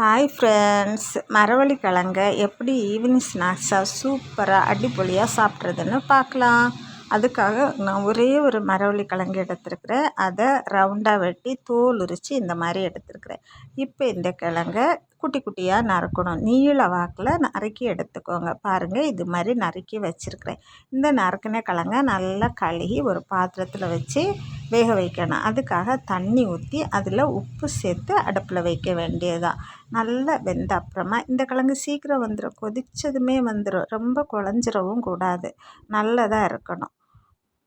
Hi friends மரவள்ளி கிழங்க எப்படி ஈவினிங் ஸ்நாக்ஸாக சூப்பராக அடிப்பொலியாக சாப்பிட்றதுன்னு பார்க்கலாம். அதுக்காக நான் ஒரே ஒரு மரவள்ளி கிழங்கு எடுத்துருக்குறேன். அதை ரவுண்டாக வெட்டி தோல் உரித்து இந்த மாதிரி எடுத்துருக்குறேன். இப்போ இந்த கிழங்க குட்டி குட்டியாக நறுக்கணும். நீள வாக்கில் நறுக்கி எடுத்துக்கோங்க. பாருங்கள் இது மாதிரி நறுக்கி வச்சுருக்குறேன். இந்த நறுக்கின கிழங்க நல்லா கழுகி ஒரு பாத்திரத்தில் வச்சு வேக வைக்கணும். அதுக்காக தண்ணி ஊற்றி அதில் உப்பு சேர்த்து அடுப்பில் வைக்க வேண்டியதுதான். நல்லா வெந்த அப்புறமா இந்த கிழங்கு சீக்கிரம் வந்துடும் கொதித்ததுமே வந்துடும் ரொம்ப குழஞ்சிரவும் கூடாது. நல்லதாக இருக்கணும்.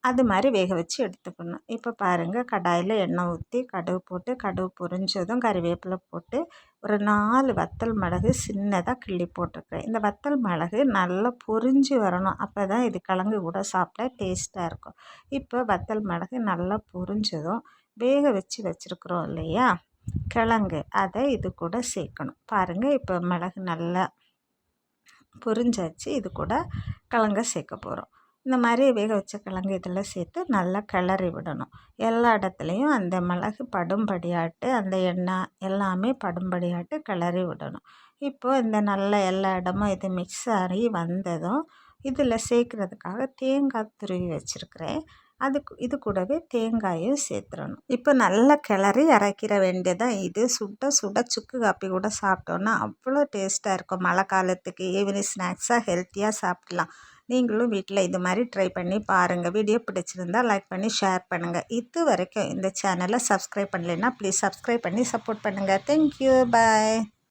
அது மாதிரி வேக வச்சு எடுத்துக்கணும். இப்போ பாருங்கள் கடாயில் எண்ணெய் ஊற்றி கடுகு போட்டு கடுகு பொரிஞ்சதும் கறிவேப்பிலை போட்டு ஒரு நாலு வத்தல் மிளகு சின்னதாக கிள்ளி போட்டிருக்கேன் இந்த வத்தல் மிளகு நல்லா பொரிஞ்சு வரணும். அப்போ தான் இது கிழங்கு கூட சாப்பிட டேஸ்ட்டாக இருக்கும். இப்போ வத்தல் மிளகு நல்லா பொரிஞ்சதும் வேக வச்சு வச்சுருக்குறோம் இல்லையா? கிழங்கு அதை இது கூட சேர்க்கணும். பாருங்கள் இப்போ மிளகு நல்லா பொரிஞ்சாச்சு. இது கூட கிழங்க சேர்க்க போகிறோம் இந்த மாதிரி வேக வச்ச கிழங்கு இதில் சேர்த்து நல்லா கிளறி விடணும். எல்லா இடத்துலையும் அந்த மிளகு படும்படியாட்டு அந்த எண்ணெய் எல்லாமே படும்படியாட்டு கிளறி விடணும். இப்போது இந்த நல்ல எல்லா இடமும் இது மிக்ஸ் ஆகி வந்ததும் இதில் சேர்க்குறதுக்காக தேங்காய் துருவி வச்சுருக்கிறேன். அதுக்கு இது கூடவே தேங்காயும் சேர்த்துடணும். இப்போ நல்லா கிளறி இறக்கிற வேண்டியதான் இது. சுட சுட சுக்கு காப்பி கூட சாப்பிட்டோன்னா அவ்வளோ டேஸ்ட்டாக இருக்கும். மழை காலத்துக்கு ஈவினிங் ஸ்நாக்ஸாக ஹெல்த்தியாக சாப்பிட்லாம். நீங்களும் வீட்டில் இது மாதிரி ட்ரை பண்ணி பாருங்கள் வீடியோ பிடிச்சிருந்தால் லைக் பண்ணி ஷேர் பண்ணுங்கள் இது வரைக்கும் இந்த சேனலை சப்ஸ்கிரைப் பண்ணலைன்னா ப்ளீஸ் சப்ஸ்கிரைப் பண்ணி சப்போர்ட் பண்ணுங்கள் தேங்க்யூ பாய்